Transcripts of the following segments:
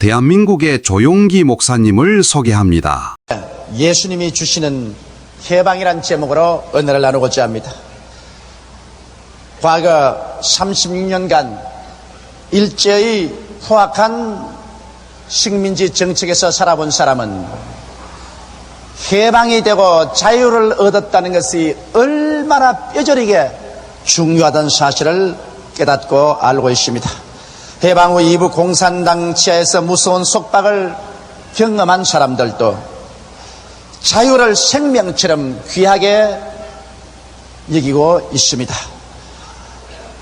대한민국의 조용기 목사님을 소개합니다. 예수님이 주시는 해방이란 제목으로 은혜를 나누고자 합니다. 과거 36년간 일제의 포악한 식민지 정책에서 살아본 사람은 해방이 되고 자유를 얻었다는 것이 얼마나 뼈저리게 중요하다는 사실을 깨닫고 알고 있습니다. 해방 후 이부 공산당 치하에서 무서운 속박을 경험한 사람들도 자유를 생명처럼 귀하게 여기고 있습니다.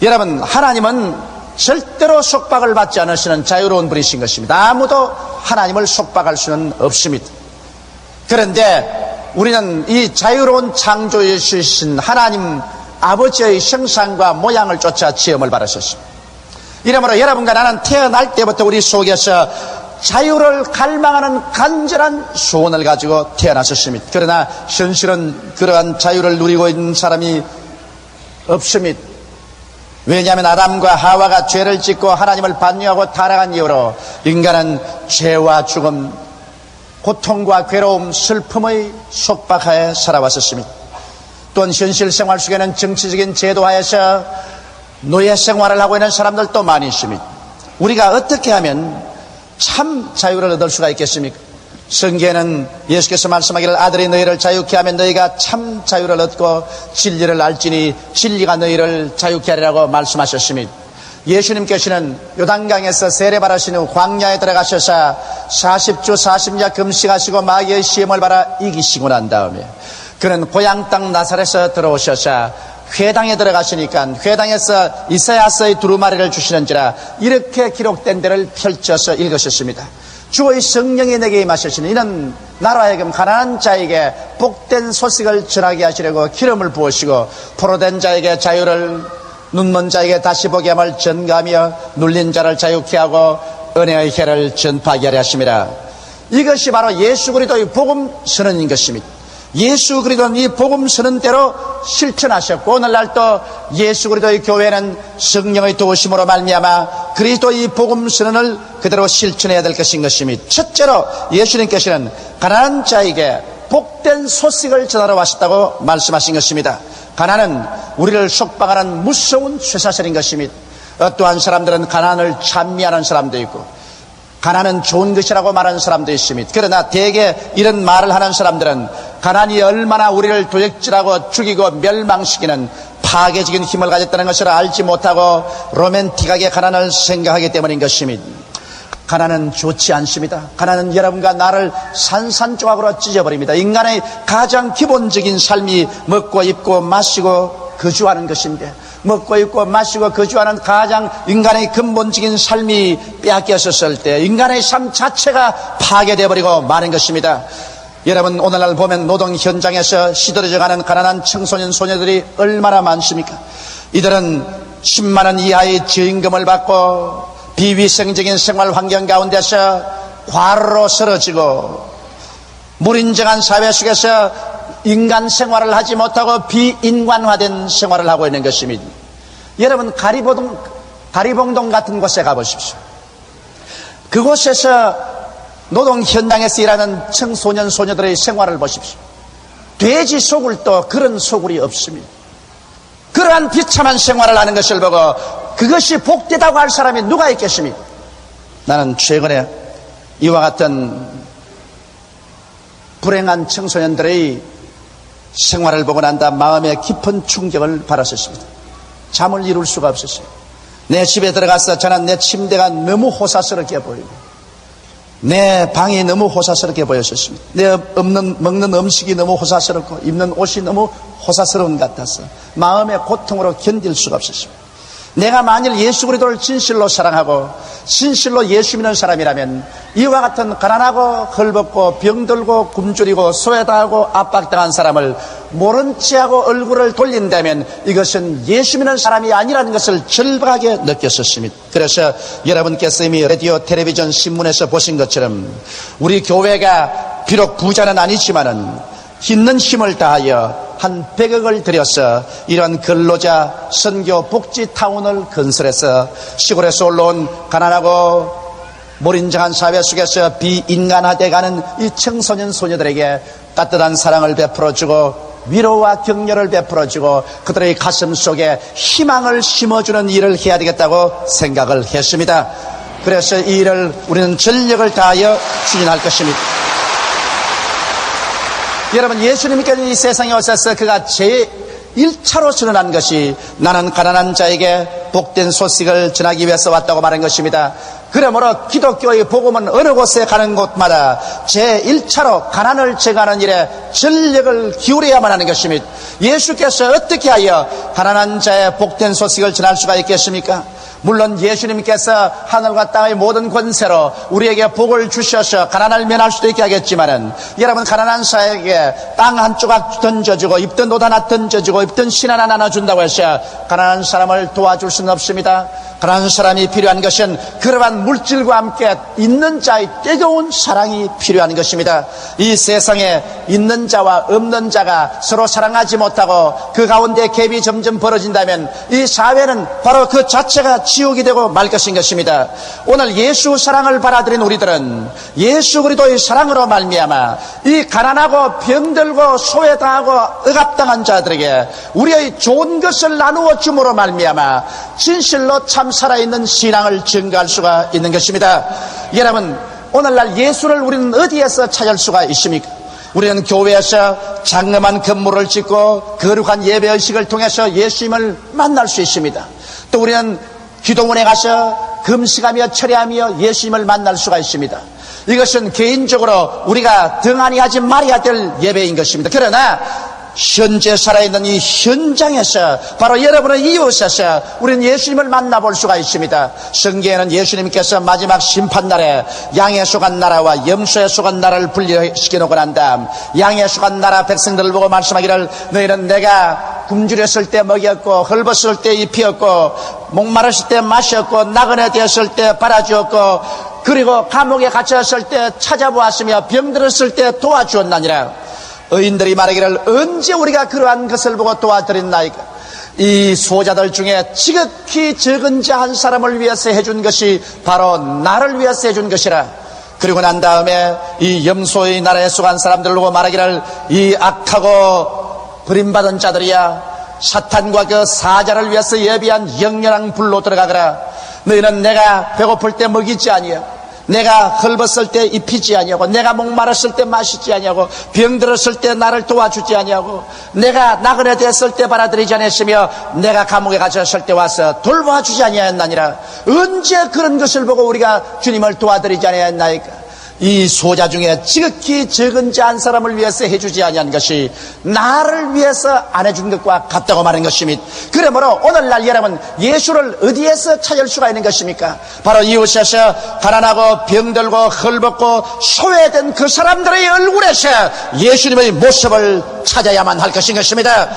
여러분, 하나님은 절대로 속박을 받지 않으시는 자유로운 분이신 것입니다. 아무도 하나님을 속박할 수는 없습니다. 그런데 우리는 이 자유로운 창조주신 하나님 아버지의 형상과 모양을 쫓아 지음을 받으셨습니다. 이러므로 여러분과 나는 태어날 때부터 우리 속에서 자유를 갈망하는 간절한 소원을 가지고 태어났었습니다. 그러나 현실은 그러한 자유를 누리고 있는 사람이 없습니다. 왜냐하면 아담과 하와가 죄를 짓고 하나님을 반유하고 타락한 이후로 인간은 죄와 죽음, 고통과 괴로움, 슬픔의 속박하에 살아왔었습니다. 또한 현실 생활 속에는 정치적인 제도 하에서 노예 생활을 하고 있는 사람들도 많이 있습니다. 우리가 어떻게 하면 참 자유를 얻을 수가 있겠습니까? 성경에는 예수께서 말씀하기를 아들이 너희를 자유케 하면 너희가 참 자유를 얻고 진리를 알지니 진리가 너희를 자유케 하리라고 말씀하셨습니다. 예수님께서는 요단강에서 세례받으신 후 광야에 들어가셔서 40주 40야 금식하시고 마귀의 시험을 받아 이기시고 난 다음에 그는 고향 땅 나사렛에 들어오셔서 회당에 들어가시니까 회당에서 이사야서의 두루마리를 주시는지라 이렇게 기록된 데를 펼쳐서 읽으셨습니다. 주의 성령이 내게 임하셨으니 이는 나라에금 가난한 자에게 복된 소식을 전하게 하시려고 기름을 부으시고 포로된 자에게 자유를 눈먼 자에게 다시 보게 함을 전가하며 눌린 자를 자유케 하고 은혜의 해를 전파하게 하려 하심이라 이것이 바로 예수 그리스도의 복음 선언인 것입니다. 예수 그리스도는 이 복음 선언대로 실천하셨고 오늘날 또 예수 그리스도의 교회는 성령의 도우심으로 말미암아 그리스도의 복음 선언을 그대로 실천해야 될 것인 것입니다. 첫째로 예수님께서는 가난한 자에게 복된 소식을 전하러 왔다고 말씀하신 것입니다. 가난은 우리를 속박하는 무서운 쇠사슬인 것입니다. 어떠한 사람들은 가난을 찬미하는 사람도 있고 가난은 좋은 것이라고 말하는 사람도 있습니다. 그러나 대개 이런 말을 하는 사람들은 가난이 얼마나 우리를 도적질하고 죽이고 멸망시키는 파괴적인 힘을 가졌다는 것을 알지 못하고 로맨틱하게 가난을 생각하기 때문인 것입니다. 가난은 좋지 않습니다. 가난은 여러분과 나를 산산조각으로 찢어버립니다. 인간의 가장 기본적인 삶이 먹고 입고 마시고 거주하는 것인데 먹고 입고 마시고 거주하는 가장 인간의 근본적인 삶이 빼앗겼었을 때 인간의 삶 자체가 파괴되어 버리고 마는 것입니다. 여러분 오늘날 보면 노동 현장에서 시들어져 가는 가난한 청소년 소녀들이 얼마나 많습니까? 이들은 10만 원 이하의 저임금을 받고 비위생적인 생활 환경 가운데서 과로로 쓰러지고 무인정한 사회 속에서 인간 생활을 하지 못하고 비인간화된 생활을 하고 있는 것입니다. 여러분 가리봉동, 가리봉동 같은 곳에 가보십시오. 그곳에서 노동 현장에서 일하는 청소년 소녀들의 생활을 보십시오. 돼지 소굴도 그런 소굴이 없습니다. 그러한 비참한 생활을 하는 것을 보고 그것이 복되다고 할 사람이 누가 있겠습니까? 나는 최근에 이와 같은 불행한 청소년들의 생활을 보고 난다 마음에 깊은 충격을 받았었습니다. 잠을 이룰 수가 없었어요. 내 집에 들어가서 저는 내 침대가 너무 호사스럽게 보이고 내 방이 너무 호사스럽게 보였었습니다. 내 없는, 먹는 음식이 너무 호사스럽고 입는 옷이 너무 호사스러운 것 같아서 마음의 고통으로 견딜 수가 없었습니다. 내가 만일 예수 그리스도를 진실로 사랑하고 진실로 예수 믿는 사람이라면 이와 같은 가난하고 헐벗고 병들고 굶주리고 소외당하고 압박당한 사람을 모른 체하고 얼굴을 돌린다면 이것은 예수 믿는 사람이 아니라는 것을 절박하게 느꼈었습니다. 그래서 여러분께서 이미 라디오, 텔레비전, 신문에서 보신 것처럼 우리 교회가 비록 부자는 아니지만은 있는 힘을 다하여 한 100억을 들여서 이런 근로자 선교 복지 타운을 건설해서 시골에서 올라온 가난하고 몰인정한 사회 속에서 비인간화돼가는 이 청소년 소녀들에게 따뜻한 사랑을 베풀어주고 위로와 격려를 베풀어주고 그들의 가슴 속에 희망을 심어주는 일을 해야 되겠다고 생각을 했습니다. 그래서 이 일을 우리는 전력을 다하여 추진할 것입니다. 여러분 예수님께서 이 세상에 오셔서 그가 제 1차로 선언한 것이 나는 가난한 자에게 복된 소식을 전하기 위해서 왔다고 말한 것입니다. 그러므로 기독교의 복음은 어느 곳에 가는 곳마다 제 1차로 가난을 제거하는 일에 전력을 기울여야만 하는 것입니다. 예수께서 어떻게 하여 가난한 자의 복된 소식을 전할 수가 있겠습니까? 물론 예수님께서 하늘과 땅의 모든 권세로 우리에게 복을 주셔서 가난을 면할 수도 있게 하겠지만은 여러분 가난한 사에게 땅 한 조각 던져주고 입던 옷 하나 던져주고 입던 신 하나 나눠준다고 해서 가난한 사람을 도와줄 수는 없습니다. 가난한 사람이 필요한 것은 그러한 물질과 함께 있는 자의 뜨거운 사랑이 필요한 것입니다. 이 세상에 있는 자와 없는 자가 서로 사랑하지 못하고 그 가운데 갭이 점점 벌어진다면 이 사회는 바로 그 자체가 지옥이 되고 말 것인 것입니다. 오늘 예수 사랑을 받아들인 우리들은 예수 그리스도의 사랑으로 말미암아 이 가난하고 병들고 소외당하고 억압당한 자들에게 우리의 좋은 것을 나누어 줌으로 말미암아 진실로 참 살아있는 신앙을 증가할 수가 있는 것입니다. 여러분 오늘날 예수를 우리는 어디에서 찾을 수가 있습니까? 우리는 교회에서 장엄한 건물을 짓고 거룩한 예배 의식을 통해서 예수님을 만날 수 있습니다. 또 우리는 기도원에 가서 금식하며 철회하며 예수님을 만날 수가 있습니다. 이것은 개인적으로 우리가 등한히 하지 말아야 될 예배인 것입니다. 그러나 현재 살아있는 이 현장에서 바로 여러분의 이웃에서 우리는 예수님을 만나볼 수가 있습니다. 성경에는 예수님께서 마지막 심판날에 양에 속한 나라와 염소에 속한 나라를 분리시켜 놓고 난 다음 양에 속한 나라 백성들을 보고 말씀하기를 너희는 내가 굶주렸을 때 먹였고 헐벗을 때 입히었고 목마르실 때 마셨고 나그네 되었을 때 팔아주었고 그리고 감옥에 갇혔을 때 찾아보았으며 병들었을 때 도와주었나니라 의인들이 말하기를 언제 우리가 그러한 것을 보고 도와드렸나이까 이 소자들 중에 지극히 적은 자 한 사람을 위해서 해준 것이 바로 나를 위해서 해준 것이라. 그리고 난 다음에 이 염소의 나라에 속한 사람들을 보고 말하기를 이 악하고 버림받은 자들이야 사탄과 그 사자를 위해서 예비한 영렬한 불로 들어가거라. 너희는 내가 배고플 때 먹이지 아니여 내가 헐벗을 때 입히지 아니하고 내가 목마랐을 때 마시지 아니하고 병들었을 때 나를 도와주지 아니하고 내가 나그네 됐을 때 받아들이지 않았으며 내가 감옥에 갇혔을 때 와서 돌봐주지 아니하였나니라. 언제 그런 것을 보고 우리가 주님을 도와드리지 아니하였나이까 이 소자 중에 지극히 적은 자 한 사람을 위해서 해주지 아니한 것이 나를 위해서 안 해준 것과 같다고 말하는 것입니다. 그러므로 오늘날 여러분 예수를 어디에서 찾을 수가 있는 것입니까? 바로 이웃에서 가난하고 병들고 헐벗고 소외된 그 사람들의 얼굴에서 예수님의 모습을 찾아야만 할 것인 것입니다.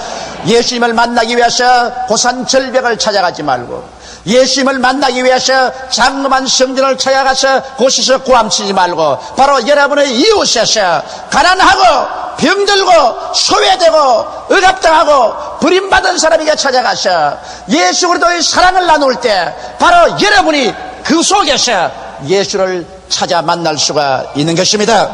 예수님을 만나기 위해서 고산 절벽을 찾아가지 말고 예수님을 만나기 위해서 장엄한 성전을 찾아가서 곳에서 고함치지 말고 바로 여러분의 이웃에서 가난하고 병들고 소외되고 억압당하고 버림받은 사람에게 찾아가서 예수 그리스도의 사랑을 나눌 때 바로 여러분이 그 속에서 예수를 찾아 만날 수가 있는 것입니다.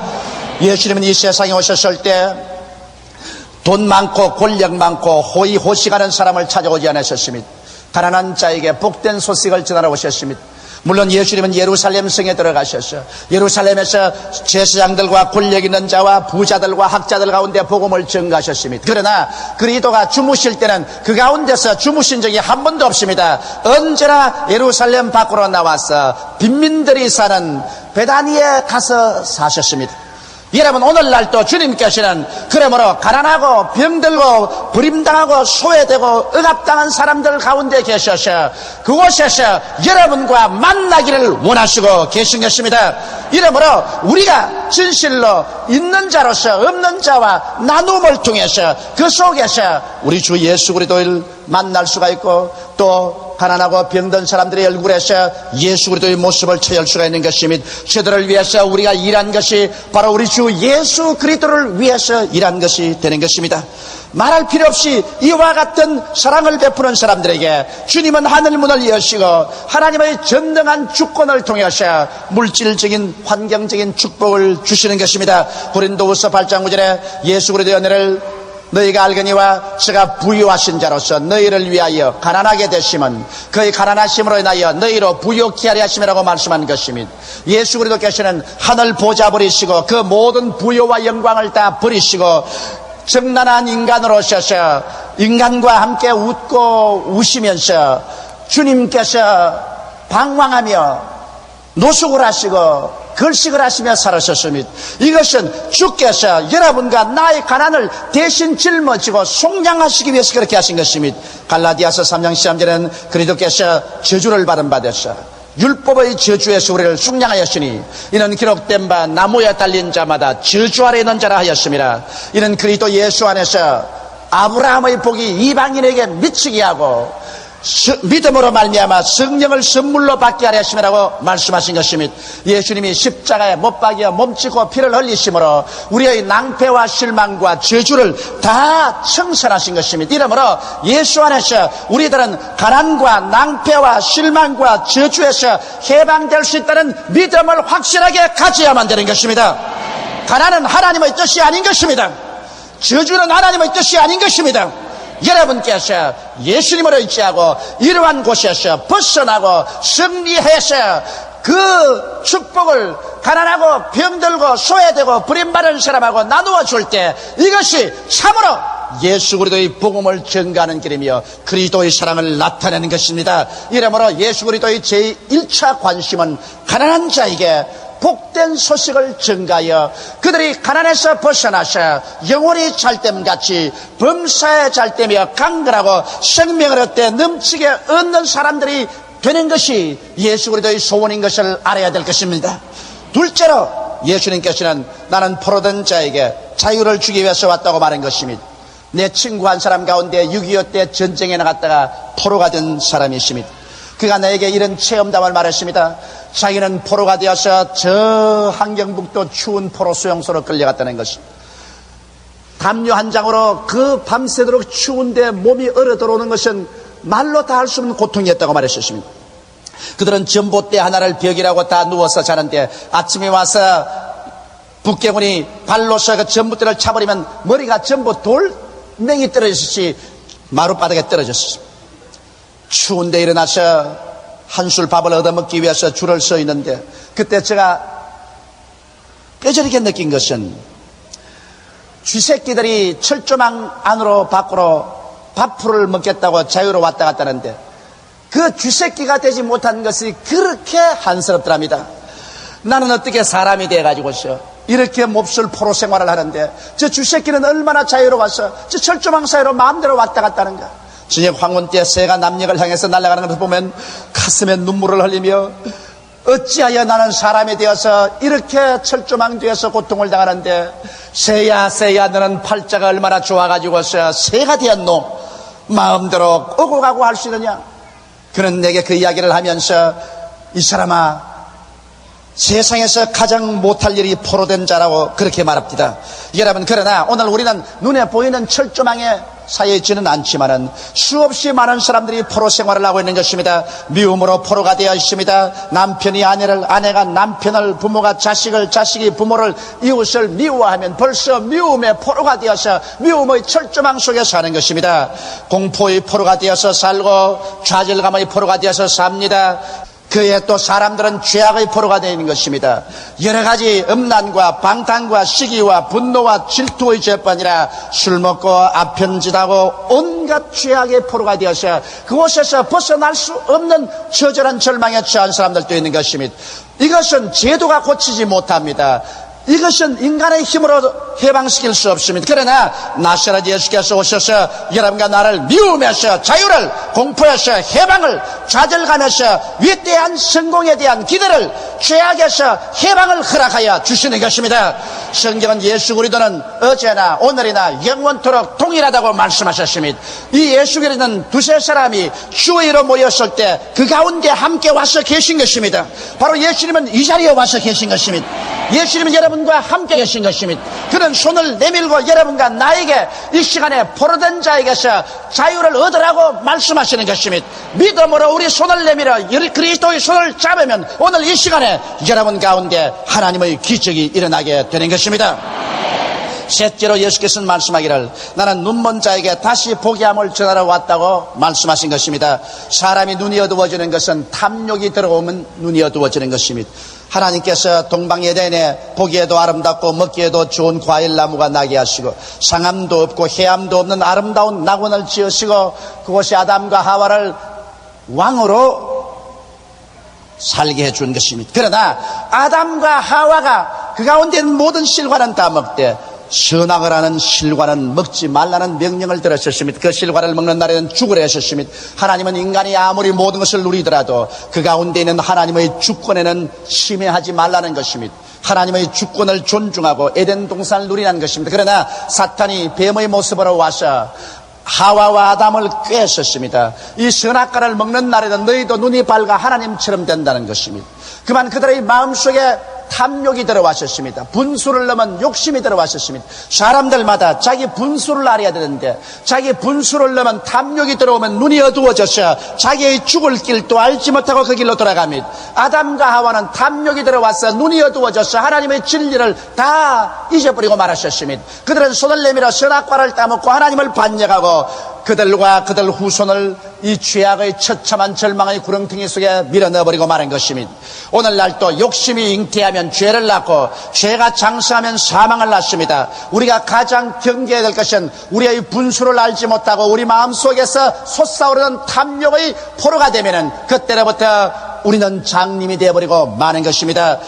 예수님은 이 세상에 오셨을 때돈 많고 권력 많고 호의호식하는 사람을 찾아오지 않으셨습니다. 가난한 자에게 복된 소식을 전하러 오셨습니다. 물론 예수님은 예루살렘 성에 들어가셨어. 예루살렘에서 제사장들과 권력 있는 자와 부자들과 학자들 가운데 복음을 전가하셨습니다. 그러나 그리도가 주무실 때는 그 가운데서 주무신 적이 한 번도 없습니다. 언제나 예루살렘 밖으로 나와서 빈민들이 사는 베다니에 가서 사셨습니다. 여러분 오늘날도 주님께서는 그러므로 가난하고 병들고 버림당하고 소외되고 억압당한 사람들 가운데 계셔서 그곳에서 여러분과 만나기를 원하시고 계신 것입니다. 이러므로 우리가 진실로 있는 자로서 없는 자와 나눔을 통해서 그 속에서 우리 주 예수 그리스도를 만날 수가 있고 또 가난하고 병든 사람들의 얼굴에서 예수 그리스도의 모습을 찾을 수가 있는 것입니다. 저들을 위해서 우리가 일한 것이 바로 우리 주 예수 그리스도를 위해서 일한 것이 되는 것입니다. 말할 필요 없이 이와 같은 사랑을 베푸는 사람들에게 주님은 하늘 문을 여시고 하나님의 전능한 주권을 통해서 물질적인 환경적인 축복을 주시는 것입니다. 고린도후서 8장 9절에 예수 그리스도의 은혜를 너희가 알거니와 제가 부유하신 자로서 너희를 위하여 가난하게 되심은 그의 가난하심으로 인하여 너희로 부유케 하려 하심이라고 말씀한 것입니다. 예수 그리스도께서는 하늘 보좌 버리시고 그 모든 부유와 영광을 다 버리시고 정난한 인간으로 오셔서 인간과 함께 웃고 우시면서 주님께서 방황하며 노숙을 하시고 걸식을 하시며 살아셨습니다. 이것은 주께서 여러분과 나의 가난을 대신 짊어지고 속량하시기 위해서 그렇게 하신 것입니다. 갈라디아서 3장 13절에는 그리스도께서 저주를 받은 받으셔 율법의 저주에서 우리를 숙량하였으니 이는 기록된 바 나무에 달린 자마다 저주 아래 있는 자라 하였습니다. 이는 그리스도 예수 안에서 아브라함의 복이 이방인에게 미치게 하고 스- 믿음으로 말미암아 성령을 선물로 받게 하려 하심이라고 말씀하신 것입니다. 예수님이 십자가에 못 박여 몸치고 피를 흘리심으로 우리의 낭패와 실망과 저주를 다 청산하신 것입니다. 이러므로 예수 안에서 우리들은 가난과 낭패와 실망과 저주에서 해방될 수 있다는 믿음을 확실하게 가져야만 되는 것입니다. 가난은 하나님의 뜻이 아닌 것입니다. 저주는 하나님의 뜻이 아닌 것입니다. 여러분께서 예수님을 의지하고 이러한 곳에서 벗어나고 승리해서 그 축복을 가난하고 병들고 소외되고 부림받은 사람하고 나누어 줄 때 이것이 참으로 예수 그리스도의 복음을 전가하는 길이며 그리스도의 사랑을 나타내는 것입니다. 이러므로 예수 그리스도의 제1차 관심은 가난한 자에게 복된 소식을 전가하여 그들이 가난에서 벗어나서 영원히 잘됨같이 범사에 잘되며 강건하고 생명을 얻되 넘치게 얻는 사람들이 되는 것이 예수 그리스도의 소원인 것을 알아야 될 것입니다. 둘째로 예수님께서는 나는 포로된 자에게 자유를 주기 위해서 왔다고 말한 것입니다. 내 친구 한 사람 가운데 6.25 때 전쟁에 나갔다가 포로가 된 사람이 있습니다. 그가 나에게 이런 체험담을 말했습니다. 자기는 포로가 되어서 저 한경북도 추운 포로 수용소로 끌려갔다는 것입니다. 담요 한 장으로 그 밤새도록 추운데 몸이 얼어 들어오는 것은 말로 다 할 수 없는 고통이었다고 말했었습니다. 그들은 전봇대 하나를 벽이라고 다 누워서 자는데 아침에 와서 북경군이 발로서 그 전봇대를 차버리면 머리가 전부 돌멩이 떨어졌듯이 마룻바닥에 떨어졌습니다. 추운데 일어나서 한술 밥을 얻어먹기 위해서 줄을 서 있는데 그때 제가 뼈저리게 느낀 것은 쥐새끼들이 철조망 안으로 밖으로 밥풀을 먹겠다고 자유로 왔다 갔다 하는데 그 쥐새끼가 되지 못한 것이 그렇게 한스럽더랍니다. 나는 어떻게 사람이 돼가지고서 이렇게 몹쓸 포로 생활을 하는데 저 쥐새끼는 얼마나 자유로워서 저 철조망 사이로 마음대로 왔다 갔다 하는가. 저녁 황혼 때 새가 남녘을 향해서 날아가는 것을 보면 가슴에 눈물을 흘리며 어찌하여 나는 사람이 되어서 이렇게 철조망 뒤에서 고통을 당하는데 새야 새야 너는 팔자가 얼마나 좋아가지고서 새가 되었노? 마음대로 오고 가고 할 수 있느냐? 그는 내게 그 이야기를 하면서 이 사람아 세상에서 가장 못할 일이 포로된 자라고 그렇게 말합니다. 여러분 그러나 오늘 우리는 눈에 보이는 철조망에 사이에 있지는 않지만은 수없이 많은 사람들이 포로 생활을 하고 있는 것입니다. 미움으로 포로가 되어 있습니다. 남편이 아내를, 아내가 남편을, 부모가 자식을, 자식이 부모를, 이웃을 미워하면 벌써 미움의 포로가 되어서 미움의 철조망 속에 사는 것입니다. 공포의 포로가 되어서 살고 좌절감의 포로가 되어서 삽니다. 그에 또 사람들은 죄악의 포로가 되어 있는 것입니다. 여러 가지 음란과 방탕과 시기와 분노와 질투의 죄뿐이라 술 먹고 아편짓하고 온갖 죄악의 포로가 되어서 그곳에서 벗어날 수 없는 처절한 절망에 처한 사람들도 있는 것입니다. 이것은 제도가 고치지 못합니다. 이것은 인간의 힘으로 해방시킬 수 없습니다. 그러나 나사렛 예수께서 오셔서 여러분과 나를 미움에서 자유를 공포에서 해방을 좌절감에서 위대한 성공에 대한 기대를 죄악에서 해방을 허락하여 주시는 것입니다. 성경은 예수 그리스도는 어제나 오늘이나 영원토록 동일하다고 말씀하셨습니다. 이 예수 그리스도는 두세 사람이 주의로 모였을 때 그 가운데 함께 와서 계신 것입니다. 바로 예수님은 이 자리에 와서 계신 것입니다. 예수님은 여러분 과 함께 계신 것입니다. 우리는 손을 내밀고 여러분과 나에게 이 시간에 포로된 자에게서 자유를 얻으라고 말씀하시는 것입니다. 믿음으로 우리 손을 내밀어 그리스도의 손을 잡으면 오늘 이 시간에 여러분 가운데 하나님의 기적이 일어나게 되는 것입니다. 셋째로 예수께서는 말씀하기를 나는 눈먼 자에게 다시 보게 함을 전하러 왔다고 말씀하신 것입니다. 사람이 눈이 어두워지는 것은 탐욕이 들어오면 눈이 어두워지는 것입니다. 하나님께서 동방예대인에 보기에도 아름답고 먹기에도 좋은 과일나무가 나게 하시고 상함도 없고 해암도 없는 아름다운 낙원을 지으시고 그곳이 아담과 하와를 왕으로 살게 해준 것입니다. 그러나 아담과 하와가 그 가운데 모든 실과는 다 먹되 선악을 하는 실과는 먹지 말라는 명령을 들으셨습니다. 그 실과를 먹는 날에는 죽으려 하셨습니다. 하나님은 인간이 아무리 모든 것을 누리더라도 그 가운데 있는 하나님의 주권에는 침해하지 말라는 것입니다. 하나님의 주권을 존중하고 에덴 동산을 누리라는 것입니다. 그러나 사탄이 뱀의 모습으로 와서 하와와 아담을 꿰었습니다. 이 선악과를 먹는 날에는 너희도 눈이 밝아 하나님처럼 된다는 것입니다. 그만 그들의 마음속에 탐욕이 들어왔었습니다. 분수를 넘은 욕심이 들어왔었습니다. 사람들마다 자기 분수를 알아야 되는데 자기 분수를 넘은 탐욕이 들어오면 눈이 어두워져서 자기의 죽을 길도 알지 못하고 그 길로 돌아갑니다. 아담과 하와는 탐욕이 들어와서 눈이 어두워져서 하나님의 진리를 다 잊어버리고 말하셨습니다. 그들은 손을 내밀어 선악과를 따먹고 하나님을 반역하고 그들과 그들 후손을 이 죄악의 처참한 절망의 구렁텅이 속에 밀어넣어버리고 마는 것입니다. 오늘날 또 욕심이 잉태하면 죄를 낳고 죄가 장수하면 사망을 낳습니다. 우리가 가장 경계해야 될 것은 우리의 분수를 알지 못하고 우리 마음속에서 솟아오르는 탐욕의 포로가 되면은 그때로부터 우리는 장님이 되어버리고 마는 것입니다.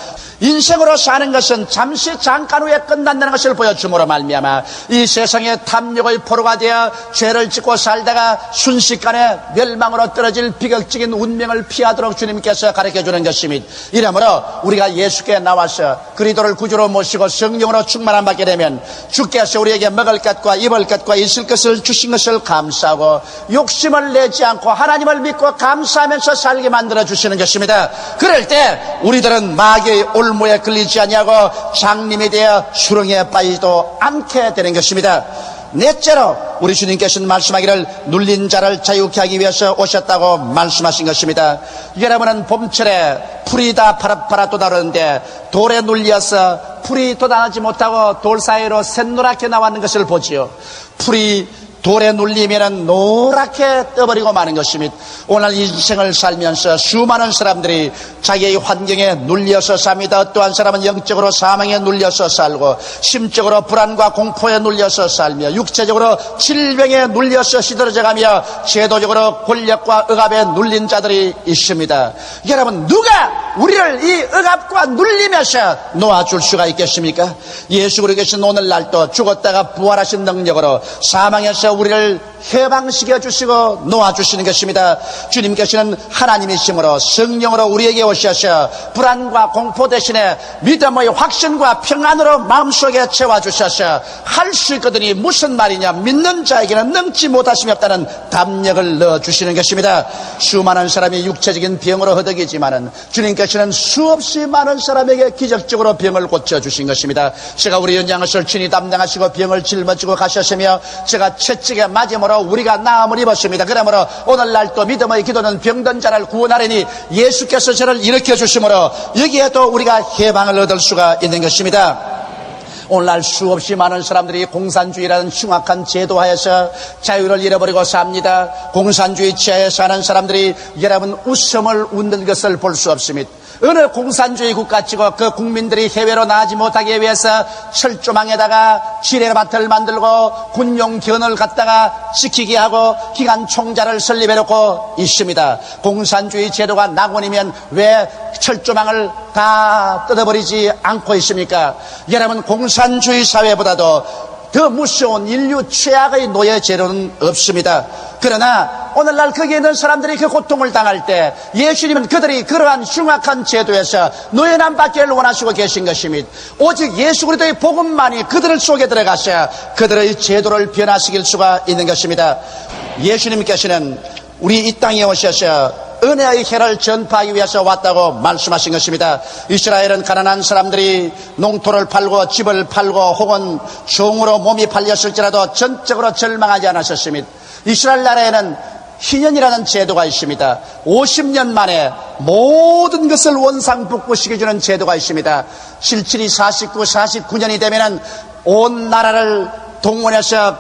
인생으로 사는 것은 잠시 잠깐 후에 끝난다는 것을 보여줌으로 말미암아 이 세상에 탐욕의 포로가 되어 죄를 짓고 살다가 순식간에 멸망으로 떨어질 비극적인 운명을 피하도록 주님께서 가르쳐 주는 것입니다. 이러므로 우리가 예수께 나와서 그리도를 구주로 모시고 성령으로 충만함 받게 되면 주께서 우리에게 먹을 것과 입을 것과 있을 것을 주신 것을 감사하고 욕심을 내지 않고 하나님을 믿고 감사하면서 살게 만들어 주시는 것입니다. 그럴 때 우리들은 마귀의 올 무에 걸리지 아니하고 장님이 되어 수렁에 빠지도 않게 되는 것입니다. 넷째로 우리 주님께서는 말씀하기를 눌린 자를 자유케 하기 위해서 오셨다고 말씀하신 것입니다. 여러분은 봄철에 풀이 다 파랗파랗 돋아오르는데 돌에 눌려서 풀이 돋아나지 못하고 돌 사이로 샛노랗게 나왔는 것을 보지요. 풀이 돌에 눌리면 노랗게 떠버리고 마는 것입니다. 오늘 인생을 살면서 수많은 사람들이 자기의 환경에 눌려서 삽니다. 어떠한 사람은 영적으로 사망에 눌려서 살고 심적으로 불안과 공포에 눌려서 살며 육체적으로 질병에 눌려서 시들어져가며 제도적으로 권력과 억압에 눌린 자들이 있습니다. 여러분 누가 우리를 이 억압과 눌리면서 놓아줄 수가 있겠습니까? 예수 그리스도께서는 오늘날도 죽었다가 부활하신 능력으로 사망에서 우리를 해방시켜 주시고 놓아주시는 것입니다. 주님께서는 하나님이심으로 성령으로 우리에게 오셔서 불안과 공포 대신에 믿음의 확신과 평안으로 마음속에 채워주셔서 할 수 있거든이 무슨 말이냐 믿는 자에게는 능치 못하심이 없다는 담력을 넣어주시는 것입니다. 수많은 사람이 육체적인 병으로 허덕이지만은 주님께서는 수없이 많은 사람에게 기적적으로 병을 고쳐주신 것입니다. 제가 우리 연장을 친히 담당하시고 병을 짊어지고 가셨으며 제가 채 찍에 맞음으로 우리가 나음을 입었습니다. 그러므로 오늘날 또 믿음의 기도는 병든 자를 구원하려니 예수께서 저를 일으켜 주심으로 여기에도 우리가 해방을 얻을 수가 있는 것입니다. 오늘날 수없이 많은 사람들이 공산주의라는 흉악한 제도하에서 자유를 잃어버리고 삽니다. 공산주의 치하에 사는 사람들이 여러분 웃음을 웃는 것을 볼 수 없습니다. 어느 공산주의 국가 치고 그 국민들이 해외로 나가지 못하기 위해서 철조망에다가 지뢰밭을 만들고 군용 견을 갖다가 지키게 하고 기관 총자를 설립해놓고 있습니다. 공산주의 제도가 낙원이면 왜 철조망을 다 뜯어버리지 않고 있습니까? 여러분 공산주의 사회보다도 더 무서운 인류 최악의 노예 제도는 없습니다. 그러나 오늘날 거기에 있는 사람들이 그 고통을 당할 때 예수님은 그들이 그러한 흉악한 제도에서 노예남 받기를 원하시고 계신 것입니다. 오직 예수 그리스도의 복음만이 그들을 속에 들어가서 그들의 제도를 변화시킬 수가 있는 것입니다. 예수님께서는 우리 이 땅에 오셔서 은혜의 해를 전파하기 위해서 왔다고 말씀하신 것입니다. 이스라엘은 가난한 사람들이 농토를 팔고 집을 팔고 혹은 종으로 몸이 팔렸을지라도 전적으로 절망하지 않으셨습니다. 이스라엘 나라에는 희년이라는 제도가 있습니다. 50년 만에 모든 것을 원상복구시켜주는 제도가 있습니다. 77이 49, 49년이 되면은 온 나라를 동원해서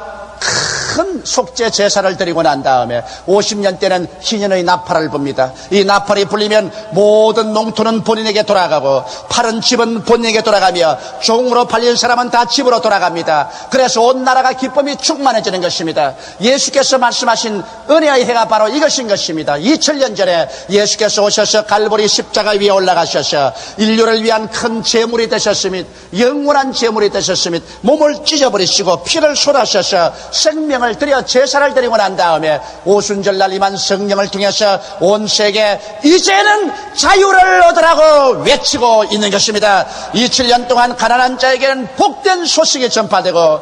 큰 속죄 제사를 드리고 난 다음에 50년 때는 희년의 나팔을 봅니다. 이 나팔이 불리면 모든 농토는 본인에게 돌아가고 파른 집은 본인에게 돌아가며 종으로 팔린 사람은 다 집으로 돌아갑니다. 그래서 온 나라가 기쁨이 충만해지는 것입니다. 예수께서 말씀하신 은혜의 해가 바로 이것인 것입니다. 2000년 전에 예수께서 오셔서 갈보리 십자가 위에 올라가셔서 인류를 위한 큰 재물이 되셨으며 영원한 재물이 되셨으며 몸을 찢어버리시고 피를 쏟아셔서 생명 을 들여 제사를 드리고 난 다음에 오순절날 임한 성령을 통해서 온 세계 이제는 자유를 얻으라고 외치고 있는 것입니다. 2000년 동안 가난한 자에게는 복된 소식이 전파되고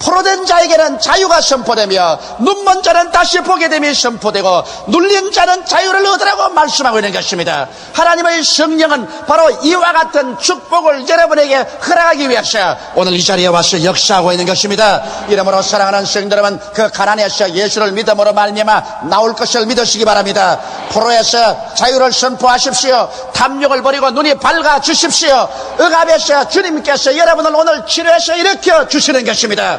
포로된 자에게는 자유가 선포되며 눈먼 자는 다시 보게 됨이 선포되고 눌린 자는 자유를 얻으라고 말씀하고 있는 것입니다. 하나님의 성령은 바로 이와 같은 축복을 여러분에게 허락하기 위해서 오늘 이 자리에 와서 역사하고 있는 것입니다. 이러므로 사랑하는 성도 여러분 그 가난에서 예수를 믿음으로 말미암아 나올 것을 믿으시기 바랍니다. 포로에서 자유를 선포하십시오. 탐욕을 버리고 눈이 밝아 주십시오. 억압에서 주님께서 여러분을 오늘 치료해서 일으켜 주시는 것입니다.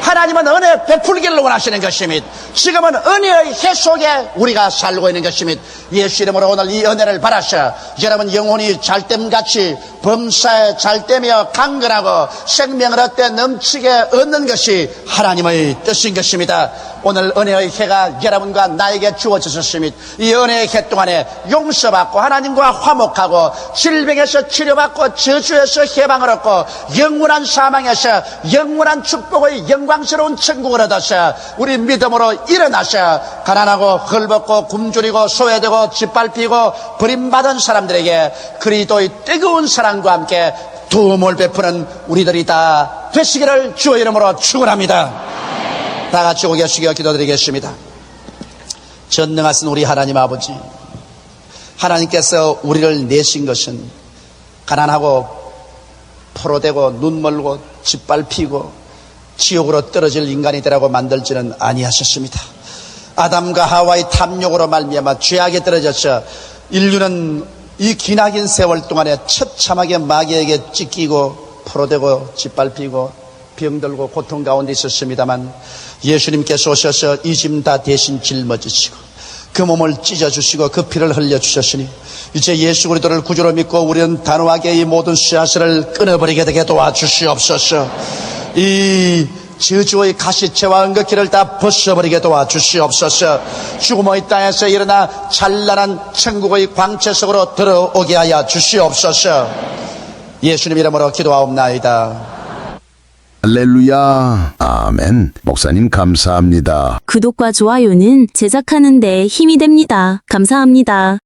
하나님은 은혜 베풀기를 원하시는 것입니다. 지금은 은혜의 해 속에 우리가 살고 있는 것입니다. 예수 이름으로 오늘 이 은혜를 받아서 여러분 영혼이 잘됨같이 범사에 잘되며 강건하고 생명을 얻되 넘치게 얻는 것이 하나님의 뜻인 것입니다. 오늘 은혜의 해가 여러분과 나에게 주어졌습니다. 이 은혜의 해 동안에 용서받고 하나님과 화목하고 질병에서 치료받고 저주에서 해방을 얻고 영원한 사망에서 영원한 축복의 영 광스러운 천국을 얻어서 우리 믿음으로 일어나서 가난하고 헐벗고 굶주리고 소외되고 짓밟히고 버림받은 사람들에게 그리스도의 뜨거운 사랑과 함께 도움을 베푸는 우리들이 다 되시기를 주의 이름으로 축원합니다. 다 같이 오게 하시겨 기도드리겠습니다. 전능하신 우리 하나님 아버지, 하나님께서 우리를 내신 것은 가난하고 포로되고 눈멀고 짓밟히고 지옥으로 떨어질 인간이 되라고 만들지는 아니하셨습니다. 아담과 하와의 탐욕으로 말미암아 죄악에 떨어져서 인류는 이 기나긴 세월 동안에 처참하게 마귀에게 찢기고 포로되고 짓밟히고 병들고 고통 가운데 있었습니다만 예수님께서 오셔서 이 짐 다 대신 짊어지시고 그 몸을 찢어주시고 그 피를 흘려주셨으니 이제 예수 그리스도를 구주로 믿고 우리는 단호하게 이 모든 씨앗을 끊어버리게 되게 도와주시옵소서 이 저주의 가시체와 은극기를 다 벗어버리게 도와주시옵소서 죽음의 땅에서 일어나 찬란한 천국의 광채 속으로 들어오게 하여 주시옵소서 예수님 이름으로 기도하옵나이다 할렐루야. 아멘. 목사님 감사합니다. 구독과 좋아요는 제작하는 데 힘이 됩니다. 감사합니다.